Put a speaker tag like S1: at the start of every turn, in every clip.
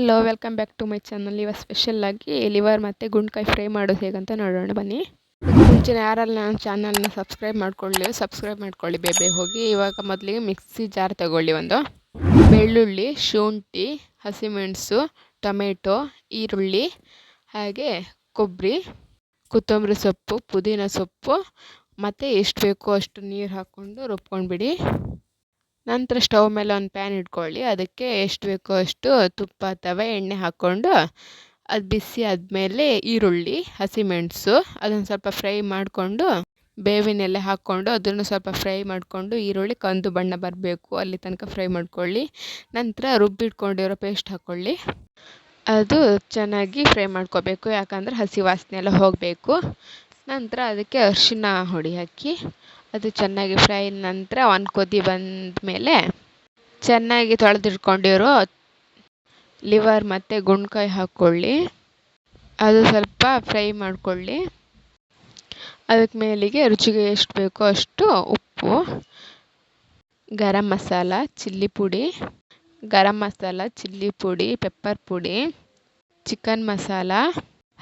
S1: Hello welcome back to my channel ಇವಾಗ ಸ್ಪೆಷಲ್ಲಾಗಿ liver ಮತ್ತು ಗುಂಡ್ಕಾಯಿ ಫ್ರೈ ಮಾಡೋದು ಹೇಗಂತ ನೋಡೋಣ, ಬನ್ನಿ. ಮುಂಚೆ ಯಾರಲ್ಲಿ ನನ್ನ ಚಾನಲ್ನ ಸಬ್ಸ್ಕ್ರೈಬ್ ಮಾಡ್ಕೊಳ್ಳಿ ಸಬ್ಸ್ಕ್ರೈಬ್ ಮಾಡ್ಕೊಳ್ಳಿ ಬೇಬೆ ಹೋಗಿ. ಇವಾಗ ಮೊದಲಿಗೆ ಮಿಕ್ಸಿ ಜಾರ್ ತಗೊಳ್ಳಿ ಒಂದು. ಬೆಳ್ಳುಳ್ಳಿ, ಶುಂಠಿ, ಹಸಿಮೆಣಸು, ಟೊಮೆಟೊ, ಈರುಳ್ಳಿ, ಹಾಗೆ ಕೊಬ್ಬರಿ, ಕೊತ್ತಂಬರಿ ಸೊಪ್ಪು, ಪುದೀನ ಸೊಪ್ಪು, ಮತ್ತು ಎಷ್ಟು ಬೇಕೋ ಅಷ್ಟು ನೀರು ಹಾಕ್ಕೊಂಡು ರುಬ್ಕೊಂಡ್ಬಿಡಿ. ನಂತರ ಸ್ಟವ್ ಮೇಲೆ ಒಂದು ಪ್ಯಾನ್ ಇಟ್ಕೊಳ್ಳಿ. ಅದಕ್ಕೆ ಎಷ್ಟು ಬೇಕೋ ಅಷ್ಟು ತುಪ್ಪ ಅಥವಾ ಎಣ್ಣೆ ಹಾಕ್ಕೊಂಡು ಅದು ಬಿಸಿ ಆದಮೇಲೆ ಈರುಳ್ಳಿ, ಹಸಿಮೆಣಸು, ಅದನ್ನು ಸ್ವಲ್ಪ ಫ್ರೈ ಮಾಡಿಕೊಂಡು ಬೇವಿನ ಎಲೆ ಹಾಕ್ಕೊಂಡು ಅದನ್ನು ಸ್ವಲ್ಪ ಫ್ರೈ ಮಾಡಿಕೊಂಡು ಈರುಳ್ಳಿ ಕಂದು ಬಣ್ಣ ಬರಬೇಕು. ಅಲ್ಲಿ ತನಕ ಫ್ರೈ ಮಾಡ್ಕೊಳ್ಳಿ. ನಂತರ ರುಬ್ಬಿಟ್ಕೊಂಡಿರೋ ಪೇಸ್ಟ್ ಹಾಕ್ಕೊಳ್ಳಿ. ಅದು ಚೆನ್ನಾಗಿ ಫ್ರೈ ಮಾಡ್ಕೋಬೇಕು. ಯಾಕಂದರೆ ಹಸಿ ವಾಸನೆ ಎಲ್ಲ ಹೋಗಬೇಕು. ನಂತರ ಅದಕ್ಕೆ ಅರಿಶಿನ ಹೊಡಿ ಹಾಕಿ, ಅದು ಚೆನ್ನಾಗಿ ಫ್ರೈ ನಂತರ ಒಂದು ಕೊದಿ ಬಂದ ಮೇಲೆ ಚೆನ್ನಾಗಿ ತೊಳೆದಿಟ್ಕೊಂಡಿರೋ ಲಿವರ್ ಮತ್ತು ಗುಂಡ್ಕಾಯಿ ಹಾಕ್ಕೊಳ್ಳಿ ಅದು ಸ್ವಲ್ಪ ಫ್ರೈ ಮಾಡಿಕೊಳ್ಳಿ. ಅದಕ್ಕೆ ಮೇಲಿಗೆ ರುಚಿಗೆ ಎಷ್ಟು ಬೇಕೋ ಅಷ್ಟು ಉಪ್ಪು, ಗರಂ ಮಸಾಲ, ಚಿಲ್ಲಿ ಪುಡಿ, ಗರಂ ಮಸಾಲ, ಚಿಲ್ಲಿ ಪುಡಿ, ಪೆಪ್ಪರ್ ಪುಡಿ, ಚಿಕನ್ ಮಸಾಲ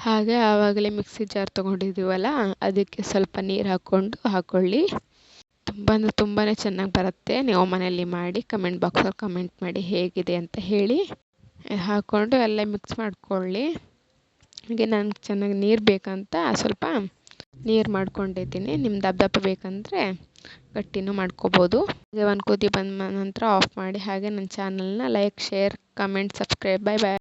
S1: ಹಾಗೆ ಆವಾಗಲೇ ಮಿಕ್ಸಿ ಜಾರ್ ತೊಗೊಂಡಿದ್ದೀವಲ್ಲ, ಅದಕ್ಕೆ ಸ್ವಲ್ಪ ನೀರು ಹಾಕ್ಕೊಂಡು ಹಾಕ್ಕೊಳ್ಳಿ ತುಂಬ ಅಂದರೆ ತುಂಬಾ ಚೆನ್ನಾಗಿ ಬರುತ್ತೆ. ನೀವು ಮನೆಯಲ್ಲಿ ಮಾಡಿ ಕಮೆಂಟ್ ಬಾಕ್ಸಲ್ಲಿ ಕಮೆಂಟ್ ಮಾಡಿ ಹೇಗಿದೆ ಅಂತ ಹೇಳಿ. ಹಾಕ್ಕೊಂಡು ಅಲ್ಲೇ ಮಿಕ್ಸ್ ಮಾಡ್ಕೊಳ್ಳಿ. ಹಾಗೆ ನನಗೆ ಚೆನ್ನಾಗಿ ನೀರು ಬೇಕಂತ ಸ್ವಲ್ಪ ನೀರು ಮಾಡ್ಕೊಂಡಿದ್ದೀನಿ. ನಿಮ್ಮ ದಪ್ಪ ದಪ್ಪ ಬೇಕಂದರೆ ಗಟ್ಟಿನೂ ಮಾಡ್ಕೋಬೋದು. ಒಂದು ಕುದಿ ಬಂದ ನಂತರ ಆಫ್ ಮಾಡಿ, ಹಾಗೆ ನನ್ನ ಚಾನಲ್ನ like share comment subscribe bye bye